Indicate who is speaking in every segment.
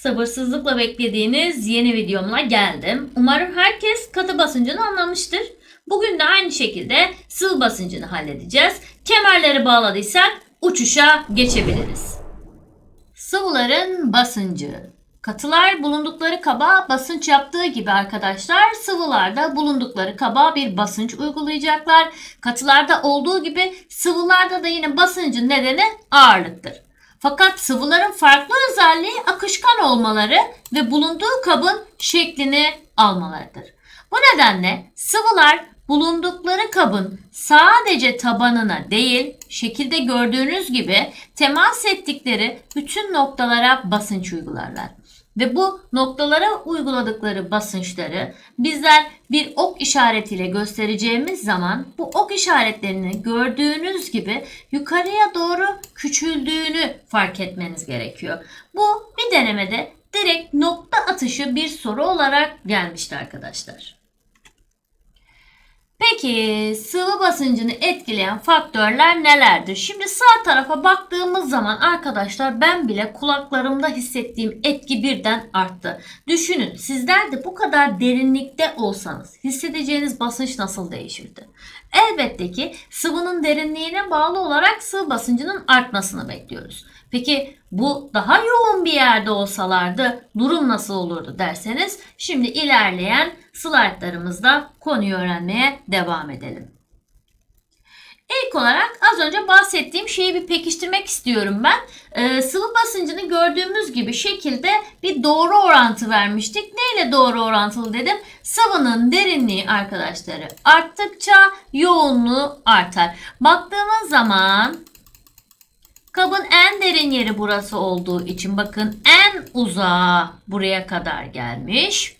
Speaker 1: Sabırsızlıkla beklediğiniz yeni videomla geldim. Umarım herkes katı basıncını anlamıştır. Bugün de aynı şekilde sıvı basıncını halledeceğiz. Kemerleri bağladıysak uçuşa geçebiliriz. Sıvıların basıncı. Katılar bulundukları kaba basınç yaptığı gibi arkadaşlar sıvılarda bulundukları kaba bir basınç uygulayacaklar. Katılarda olduğu gibi sıvılarda da yine basıncın nedeni ağırlıktır. Fakat sıvıların farklı özelliği akışkan olmaları ve bulunduğu kabın şeklini almalarıdır. Bu nedenle sıvılar bulundukları kabın sadece tabanına değil, şekilde gördüğünüz gibi temas ettikleri bütün noktalara basınç uygularlar. Ve bu noktalara uyguladıkları basınçları bizler bir ok işaretiyle göstereceğimiz zaman bu ok işaretlerini gördüğünüz gibi yukarıya doğru küçüldüğünü fark etmeniz gerekiyor. Bu bir denemede direkt nokta atışı bir soru olarak gelmişti arkadaşlar. Peki sıvı basıncını etkileyen faktörler nelerdir? Şimdi sağ tarafa baktığımız zaman arkadaşlar ben bile kulaklarımda hissettiğim etki birden arttı. Düşünün sizler de bu kadar derinlikte olsanız hissedeceğiniz basınç nasıl değişirdi? Elbette ki sıvının derinliğine bağlı olarak sıvı basıncının artmasını bekliyoruz. Peki bu daha yoğun bir yerde olsalardı durum nasıl olurdu derseniz şimdi ilerleyen slaytlarımızda konuyu öğrenmeye devam edelim. İlk olarak az önce bahsettiğim şeyi bir pekiştirmek istiyorum ben. Ee, sıvı basıncını gördüğümüz gibi şekilde bir doğru orantı vermiştik. Neyle doğru orantılı dedim? Sıvının derinliği arkadaşları arttıkça yoğunluğu artar. Baktığımız zaman Kabın en derin yeri burası olduğu için bakın en uzağa buraya kadar gelmiş.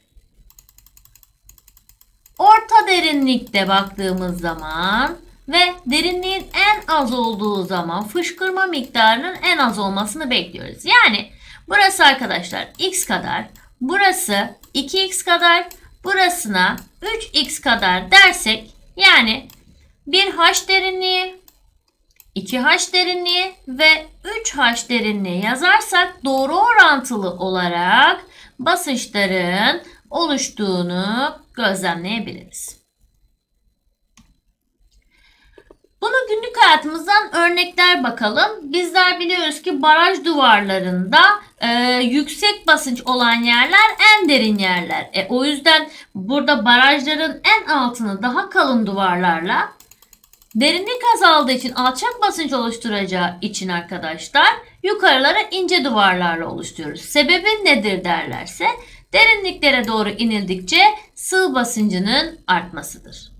Speaker 1: Orta derinlikte baktığımız zaman ve derinliğin en az olduğu zaman fışkırma miktarının en az olmasını bekliyoruz. Yani burası arkadaşlar x kadar, burası 2x kadar, burasına 3x kadar dersek yani bir h derinliği 2H derinliği ve 3H derinliği yazarsak doğru orantılı olarak basınçların oluştuğunu gözlemleyebiliriz. Bunu günlük hayatımızdan örnekler bakalım. Bizler biliyoruz ki baraj duvarlarında e, yüksek basınç olan yerler en derin yerler. E, o yüzden burada barajların en altını daha kalın duvarlarla Derinlik azaldığı için alçak basınç oluşturacağı için arkadaşlar yukarılara ince duvarlarla oluşturuyoruz. Sebebi nedir derlerse derinliklere doğru inildikçe sıvı basıncının artmasıdır.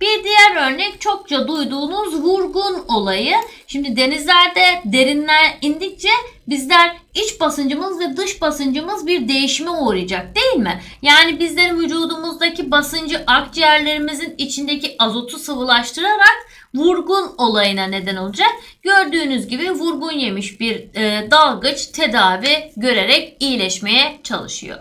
Speaker 1: Bir diğer örnek çokça duyduğunuz vurgun olayı. Şimdi denizlerde derinler indikçe bizler iç basıncımız ve dış basıncımız bir değişime uğrayacak değil mi? Yani bizlerin vücudumuzdaki basıncı akciğerlerimizin içindeki azotu sıvılaştırarak vurgun olayına neden olacak. Gördüğünüz gibi vurgun yemiş bir e, dalgıç tedavi görerek iyileşmeye çalışıyor.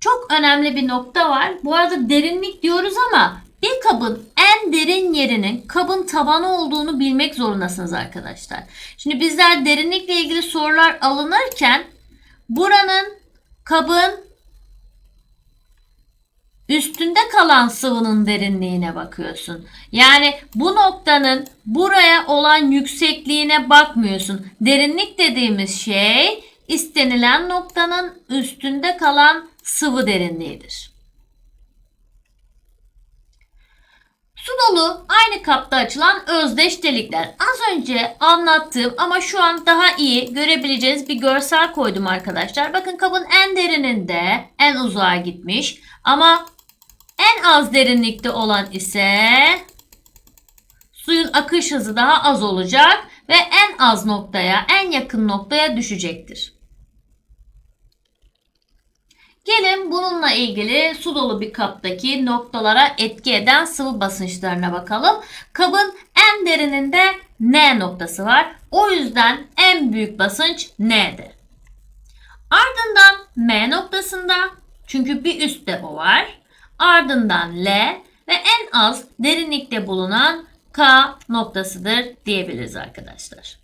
Speaker 1: Çok önemli bir nokta var. Bu arada derinlik diyoruz ama bir kabın en derin yerinin kabın tabanı olduğunu bilmek zorundasınız arkadaşlar. Şimdi bizler derinlikle ilgili sorular alınırken buranın kabın üstünde kalan sıvının derinliğine bakıyorsun. Yani bu noktanın buraya olan yüksekliğine bakmıyorsun. Derinlik dediğimiz şey istenilen noktanın üstünde kalan sıvı derinliğidir. Su dolu aynı kapta açılan özdeş delikler. Az önce anlattığım ama şu an daha iyi görebileceğiniz bir görsel koydum arkadaşlar. Bakın kabın en derininde en uzağa gitmiş ama en az derinlikte olan ise suyun akış hızı daha az olacak ve en az noktaya, en yakın noktaya düşecektir. Gelin bununla ilgili su dolu bir kaptaki noktalara etki eden sıvı basınçlarına bakalım. Kabın en derininde N noktası var. O yüzden en büyük basınç N'dir. Ardından M noktasında çünkü bir üstte o var. Ardından L ve en az derinlikte bulunan K noktasıdır diyebiliriz arkadaşlar.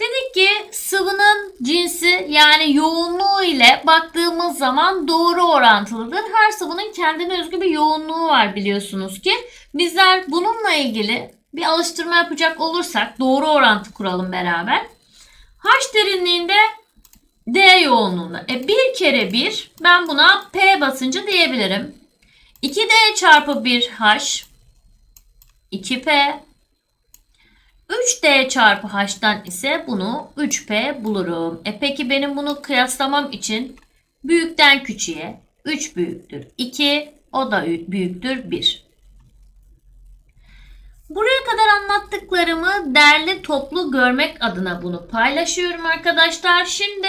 Speaker 1: Dedik ki sıvının cinsi yani yoğunluğu ile baktığımız zaman doğru orantılıdır. Her sıvının kendine özgü bir yoğunluğu var biliyorsunuz ki. Bizler bununla ilgili bir alıştırma yapacak olursak doğru orantı kuralım beraber. H derinliğinde D yoğunluğunda. E bir kere bir ben buna P basıncı diyebilirim. 2D çarpı 1H 2P 3D çarpı H'tan ise bunu 3P bulurum. E peki benim bunu kıyaslamam için büyükten küçüğe 3 büyüktür 2 o da büyüktür 1. Buraya kadar anlattıklarımı derli toplu görmek adına bunu paylaşıyorum arkadaşlar. Şimdi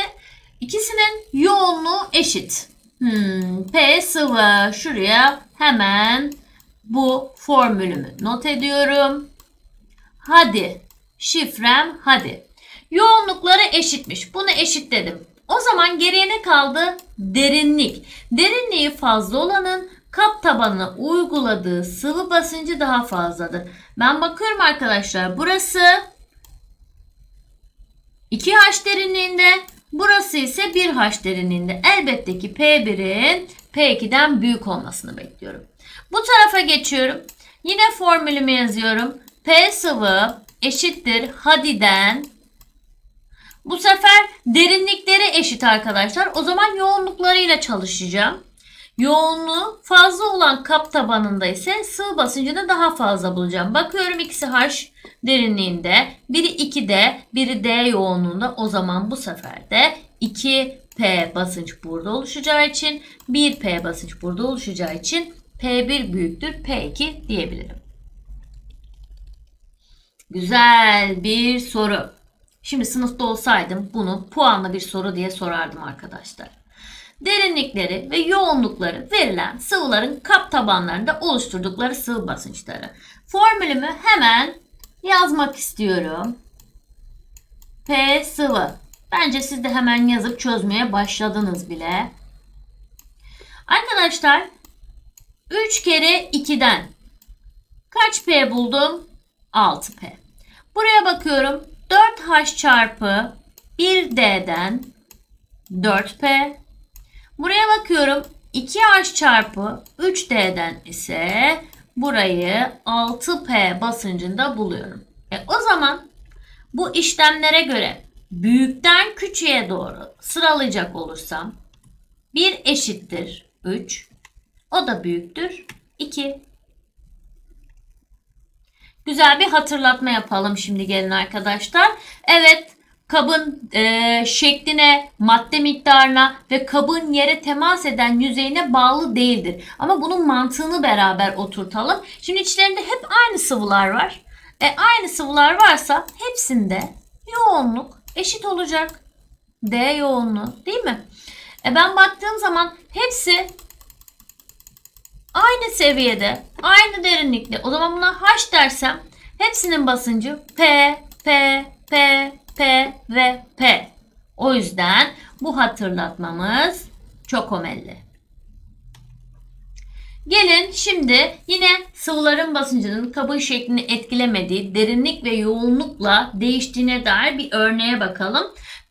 Speaker 1: ikisinin yoğunluğu eşit. Hmm, P sıvı. Şuraya hemen bu formülümü not ediyorum. Hadi. Şifrem hadi. Yoğunlukları eşitmiş. Bunu eşitledim. O zaman geriye ne kaldı? Derinlik. Derinliği fazla olanın kap tabanına uyguladığı sıvı basıncı daha fazladır. Ben bakıyorum arkadaşlar. Burası 2H derinliğinde. Burası ise 1H derinliğinde. Elbette ki P1'in P2'den büyük olmasını bekliyorum. Bu tarafa geçiyorum. Yine formülümü yazıyorum. P sıvı eşittir hadiden. Bu sefer derinlikleri eşit arkadaşlar. O zaman yoğunluklarıyla çalışacağım. Yoğunluğu fazla olan kap tabanında ise sıvı basıncını daha fazla bulacağım. Bakıyorum ikisi H derinliğinde. Biri 2D, biri D yoğunluğunda. O zaman bu sefer de 2P basınç burada oluşacağı için 1P basınç burada oluşacağı için P1 büyüktür P2 diyebilirim. Güzel bir soru. Şimdi sınıfta olsaydım bunu puanlı bir soru diye sorardım arkadaşlar. Derinlikleri ve yoğunlukları verilen sıvıların kap tabanlarında oluşturdukları sıvı basınçları. Formülümü hemen yazmak istiyorum. P sıvı. Bence siz de hemen yazıp çözmeye başladınız bile. Arkadaşlar 3 kere 2'den kaç P buldum? 6P. Buraya bakıyorum. 4H çarpı 1D'den 4P. Buraya bakıyorum. 2H çarpı 3D'den ise burayı 6P basıncında buluyorum. E o zaman bu işlemlere göre büyükten küçüğe doğru sıralayacak olursam 1 eşittir 3. O da büyüktür 2. Güzel bir hatırlatma yapalım şimdi gelin arkadaşlar. Evet kabın e, şekline, madde miktarına ve kabın yere temas eden yüzeyine bağlı değildir. Ama bunun mantığını beraber oturtalım. Şimdi içlerinde hep aynı sıvılar var. E, aynı sıvılar varsa hepsinde yoğunluk eşit olacak. D yoğunluğu değil mi? E, ben baktığım zaman hepsi aynı seviyede, aynı derinlikte. O zaman buna H dersem hepsinin basıncı P, P, P, P ve P. O yüzden bu hatırlatmamız çok önemli. Gelin şimdi yine sıvıların basıncının kabın şeklini etkilemediği derinlik ve yoğunlukla değiştiğine dair bir örneğe bakalım.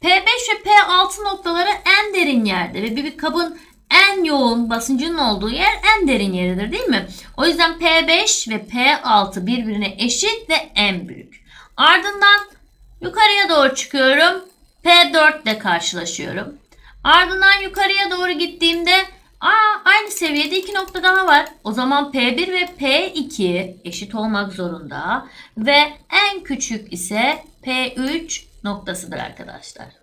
Speaker 1: P5 ve P6 noktaları en derin yerde ve bir kabın en yoğun basıncının olduğu yer en derin yeridir değil mi? O yüzden P5 ve P6 birbirine eşit ve en büyük. Ardından yukarıya doğru çıkıyorum. P4 ile karşılaşıyorum. Ardından yukarıya doğru gittiğimde aa, aynı seviyede iki nokta daha var. O zaman P1 ve P2 eşit olmak zorunda. Ve en küçük ise P3 noktasıdır arkadaşlar.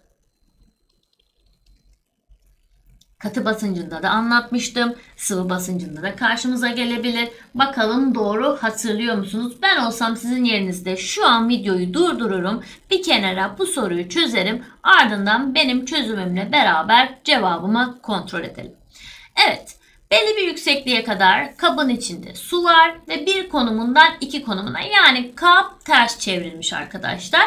Speaker 1: Katı basıncında da anlatmıştım. Sıvı basıncında da karşımıza gelebilir. Bakalım doğru hatırlıyor musunuz? Ben olsam sizin yerinizde şu an videoyu durdururum. Bir kenara bu soruyu çözerim. Ardından benim çözümümle beraber cevabımı kontrol edelim. Evet. Belli bir yüksekliğe kadar kabın içinde su var ve bir konumundan iki konumuna yani kap ters çevrilmiş arkadaşlar.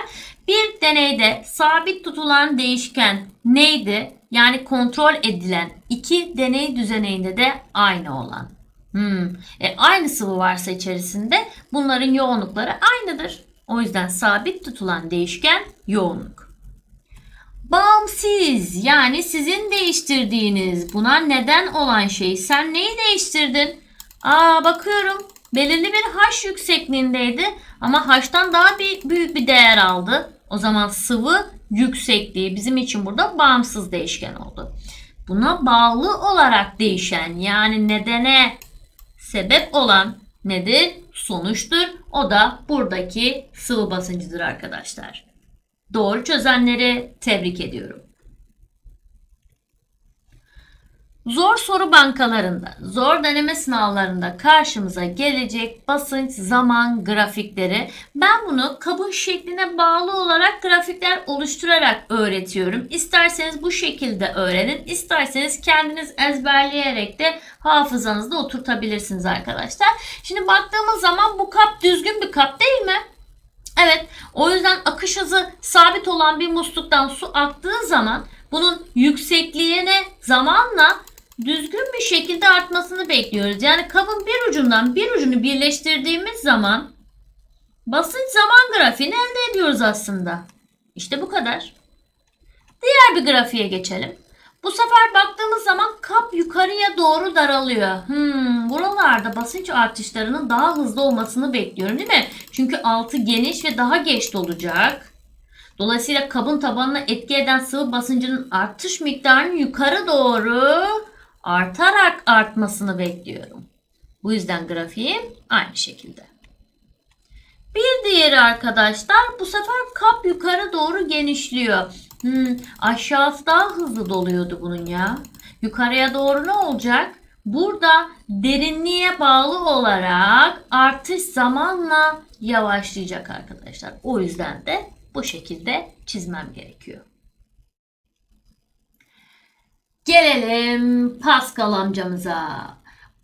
Speaker 1: Bir deneyde sabit tutulan değişken neydi? Yani kontrol edilen iki deney düzeninde de aynı olan. Hmm. E, aynı sıvı varsa içerisinde bunların yoğunlukları aynıdır. O yüzden sabit tutulan değişken yoğunluk. Bağımsız yani sizin değiştirdiğiniz buna neden olan şey. Sen neyi değiştirdin? Aa bakıyorum belirli bir h yüksekliğindeydi ama h'tan daha bir büyük bir değer aldı. O zaman sıvı yüksekliği bizim için burada bağımsız değişken oldu. Buna bağlı olarak değişen yani nedene sebep olan nedir? Sonuçtur. O da buradaki sıvı basıncıdır arkadaşlar. Doğru çözenleri tebrik ediyorum. Zor soru bankalarında, zor deneme sınavlarında karşımıza gelecek basınç zaman grafikleri. Ben bunu kabın şekline bağlı olarak grafikler oluşturarak öğretiyorum. İsterseniz bu şekilde öğrenin, isterseniz kendiniz ezberleyerek de hafızanızda oturtabilirsiniz arkadaşlar. Şimdi baktığımız zaman bu kap düzgün bir kap değil mi? Evet, o yüzden akış hızı sabit olan bir musluktan su aktığı zaman bunun yüksekliğine zamanla düzgün bir şekilde artmasını bekliyoruz. Yani kabın bir ucundan bir ucunu birleştirdiğimiz zaman basınç zaman grafiğini elde ediyoruz aslında. İşte bu kadar. Diğer bir grafiğe geçelim. Bu sefer baktığımız zaman kap yukarıya doğru daralıyor. Hmm, buralarda basınç artışlarının daha hızlı olmasını bekliyorum değil mi? Çünkü altı geniş ve daha geç dolacak. Dolayısıyla kabın tabanına etki eden sıvı basıncının artış miktarının yukarı doğru artarak artmasını bekliyorum. Bu yüzden grafiğim aynı şekilde. Bir diğeri arkadaşlar bu sefer kap yukarı doğru genişliyor. Hmm, aşağısı daha hızlı doluyordu bunun ya. Yukarıya doğru ne olacak? Burada derinliğe bağlı olarak artış zamanla yavaşlayacak arkadaşlar. O yüzden de bu şekilde çizmem gerekiyor. Gelelim Pascal amcamıza.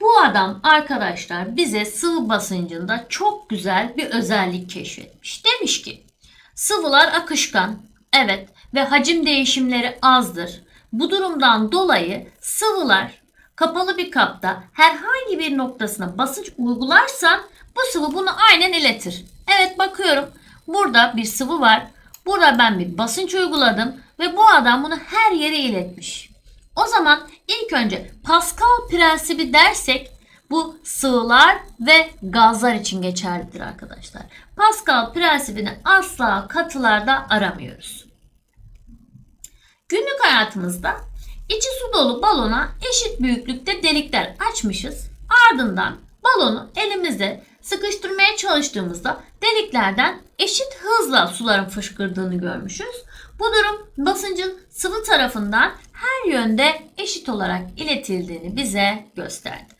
Speaker 1: Bu adam arkadaşlar bize sıvı basıncında çok güzel bir özellik keşfetmiş. Demiş ki sıvılar akışkan evet ve hacim değişimleri azdır. Bu durumdan dolayı sıvılar kapalı bir kapta herhangi bir noktasına basınç uygularsan bu sıvı bunu aynen iletir. Evet bakıyorum burada bir sıvı var. Burada ben bir basınç uyguladım ve bu adam bunu her yere iletmiş. O zaman ilk önce Pascal prensibi dersek bu sıvılar ve gazlar için geçerlidir arkadaşlar. Pascal prensibini asla katılarda aramıyoruz. Günlük hayatımızda içi su dolu balona eşit büyüklükte delikler açmışız. Ardından balonu elimizde sıkıştırmaya çalıştığımızda deliklerden eşit hızla suların fışkırdığını görmüşüz. Bu durum basıncın sıvı tarafından her yönde eşit olarak iletildiğini bize gösterdi.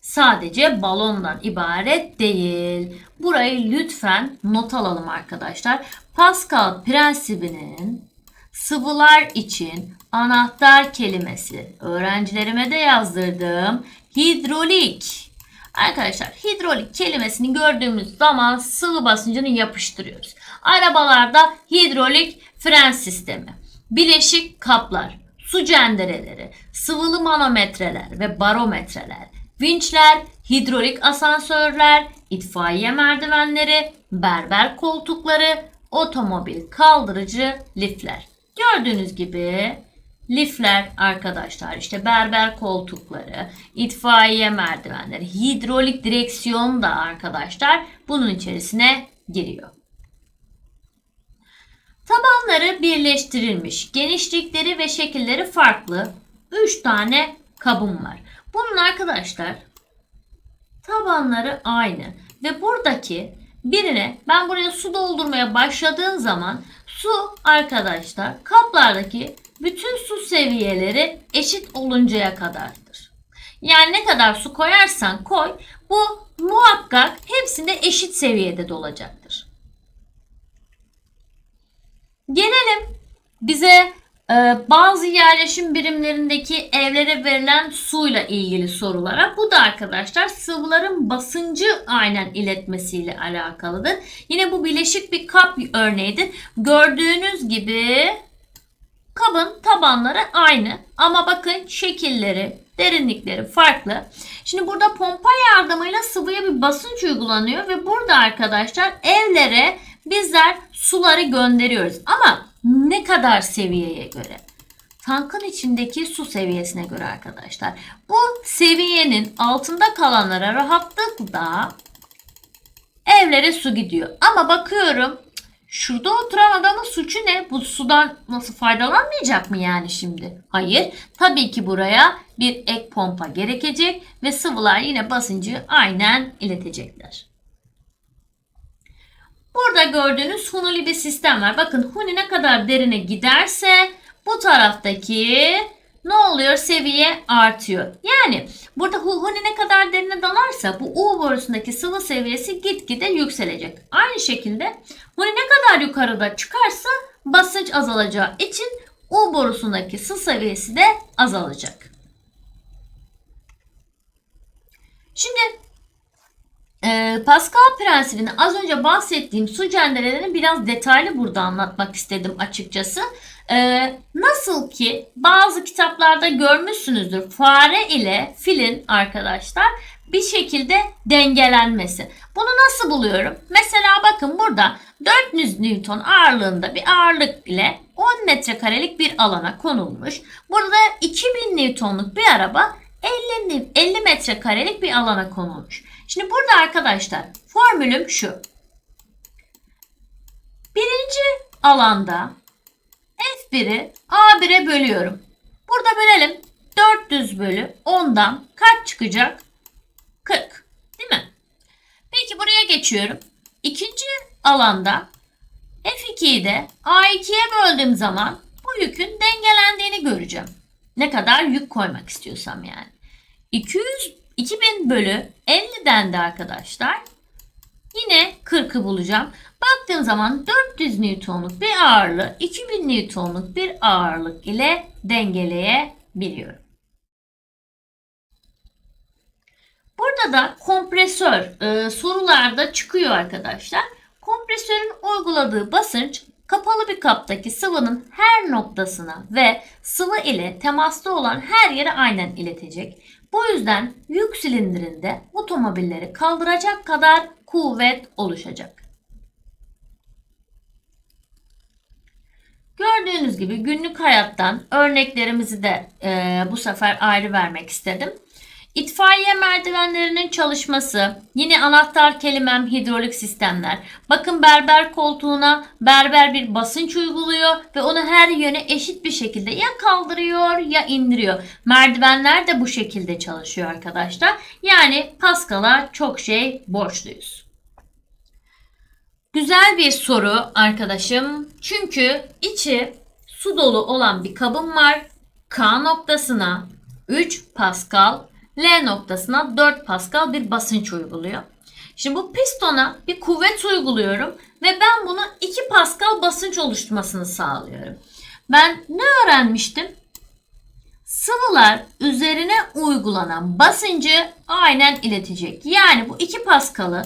Speaker 1: Sadece balondan ibaret değil. Burayı lütfen not alalım arkadaşlar. Pascal prensibinin sıvılar için anahtar kelimesi öğrencilerime de yazdırdım. Hidrolik. Arkadaşlar hidrolik kelimesini gördüğümüz zaman sıvı basıncını yapıştırıyoruz. Arabalarda hidrolik fren sistemi, bileşik kaplar, su cendereleri, sıvılı manometreler ve barometreler, vinçler, hidrolik asansörler, itfaiye merdivenleri, berber koltukları, otomobil kaldırıcı lifler. Gördüğünüz gibi lifler arkadaşlar işte berber koltukları, itfaiye merdivenleri, hidrolik direksiyon da arkadaşlar bunun içerisine giriyor. Tabanları birleştirilmiş, genişlikleri ve şekilleri farklı 3 tane kabım var. Bunun arkadaşlar tabanları aynı ve buradaki birine ben buraya su doldurmaya başladığım zaman su arkadaşlar kaplardaki bütün su seviyeleri eşit oluncaya kadardır. Yani ne kadar su koyarsan koy bu muhakkak hepsinde eşit seviyede dolacaktır. Gelelim bize e, bazı yerleşim birimlerindeki evlere verilen suyla ilgili sorulara. Bu da arkadaşlar sıvıların basıncı aynen iletmesiyle alakalıdır. Yine bu bileşik bir kap örneğidir. Gördüğünüz gibi Kabın tabanları aynı ama bakın şekilleri, derinlikleri farklı. Şimdi burada pompa yardımıyla sıvıya bir basınç uygulanıyor ve burada arkadaşlar evlere bizler suları gönderiyoruz. Ama ne kadar seviyeye göre? Tankın içindeki su seviyesine göre arkadaşlar. Bu seviyenin altında kalanlara rahatlıkla evlere su gidiyor. Ama bakıyorum şurada oturan adamın suçu ne? Bu sudan nasıl faydalanmayacak mı yani şimdi? Hayır. Tabii ki buraya bir ek pompa gerekecek ve sıvılar yine basıncı aynen iletecekler. Burada gördüğünüz hunili bir sistem var. Bakın huni ne kadar derine giderse bu taraftaki ne oluyor? Seviye artıyor. Yani burada huni ne kadar derine dalarsa bu U borusundaki sıvı seviyesi gitgide yükselecek. Aynı şekilde huni ne kadar yukarıda çıkarsa basınç azalacağı için U borusundaki sıvı seviyesi de azalacak. Şimdi e, Pascal prensibini az önce bahsettiğim su cenderelerini biraz detaylı burada anlatmak istedim açıkçası. Ee, nasıl ki bazı kitaplarda görmüşsünüzdür fare ile filin arkadaşlar bir şekilde dengelenmesi. Bunu nasıl buluyorum? Mesela bakın burada 400 Newton ağırlığında bir ağırlık ile 10 metrekarelik bir alana konulmuş. Burada 2000 Newtonluk bir araba 50, 50 metrekarelik bir alana konulmuş. Şimdi burada arkadaşlar formülüm şu. Birinci alanda F1'i A1'e bölüyorum. Burada bölelim. 400 bölü 10'dan kaç çıkacak? 40. Değil mi? Peki buraya geçiyorum. İkinci alanda F2'yi de A2'ye böldüğüm zaman bu yükün dengelendiğini göreceğim. Ne kadar yük koymak istiyorsam yani. 200 2000 bölü 50'den de arkadaşlar yine 40'ı bulacağım. Baktığım zaman 400 Newton'luk bir ağırlığı 2000 Newton'luk bir ağırlık ile dengeleyebiliyorum. Burada da kompresör e, sorularda çıkıyor arkadaşlar. Kompresörün uyguladığı basınç kapalı bir kaptaki sıvının her noktasına ve sıvı ile temasta olan her yere aynen iletecek. Bu yüzden yük silindirinde otomobilleri kaldıracak kadar kuvvet oluşacak. Gördüğünüz gibi günlük hayattan örneklerimizi de e, bu sefer ayrı vermek istedim. İtfaiye merdivenlerinin çalışması, yine anahtar kelimem hidrolik sistemler. Bakın berber koltuğuna berber bir basınç uyguluyor ve onu her yöne eşit bir şekilde ya kaldırıyor ya indiriyor. Merdivenler de bu şekilde çalışıyor arkadaşlar. Yani Pascal'a çok şey borçluyuz. Güzel bir soru arkadaşım. Çünkü içi su dolu olan bir kabım var. K noktasına 3 Pascal L noktasına 4 Pascal bir basınç uyguluyor. Şimdi bu pistona bir kuvvet uyguluyorum ve ben bunu 2 Pascal basınç oluşturmasını sağlıyorum. Ben ne öğrenmiştim? Sıvılar üzerine uygulanan basıncı aynen iletecek. Yani bu 2 Pascal'ı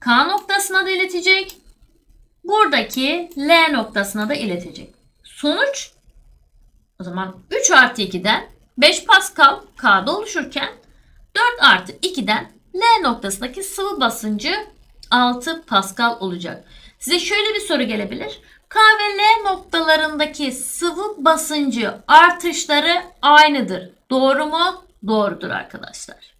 Speaker 1: K noktasına da iletecek. Buradaki L noktasına da iletecek. Sonuç o zaman 3 artı 2'den 5 Pascal K'da oluşurken 4 artı 2'den L noktasındaki sıvı basıncı 6 Pascal olacak. Size şöyle bir soru gelebilir. K ve L noktalarındaki sıvı basıncı artışları aynıdır. Doğru mu? Doğrudur arkadaşlar.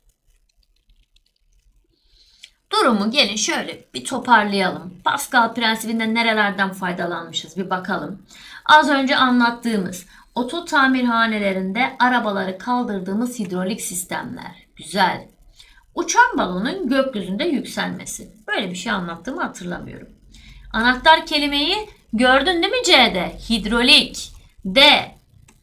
Speaker 1: Durumu gelin şöyle bir toparlayalım. Pascal prensibinden nerelerden faydalanmışız bir bakalım. Az önce anlattığımız oto tamirhanelerinde arabaları kaldırdığımız hidrolik sistemler. Güzel. Uçan balonun gökyüzünde yükselmesi. Böyle bir şey anlattığımı hatırlamıyorum. Anahtar kelimeyi gördün değil mi C'de? Hidrolik. D.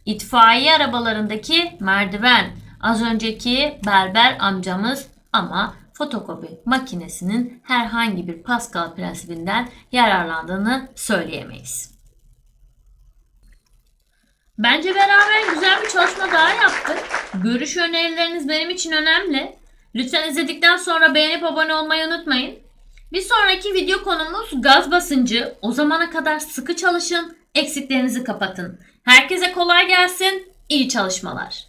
Speaker 1: İtfaiye arabalarındaki merdiven. Az önceki berber amcamız ama fotokopi makinesinin herhangi bir Pascal prensibinden yararlandığını söyleyemeyiz. Bence beraber güzel bir çalışma daha yaptık. Görüş önerileriniz benim için önemli. Lütfen izledikten sonra beğenip abone olmayı unutmayın. Bir sonraki video konumuz gaz basıncı. O zamana kadar sıkı çalışın, eksiklerinizi kapatın. Herkese kolay gelsin. İyi çalışmalar.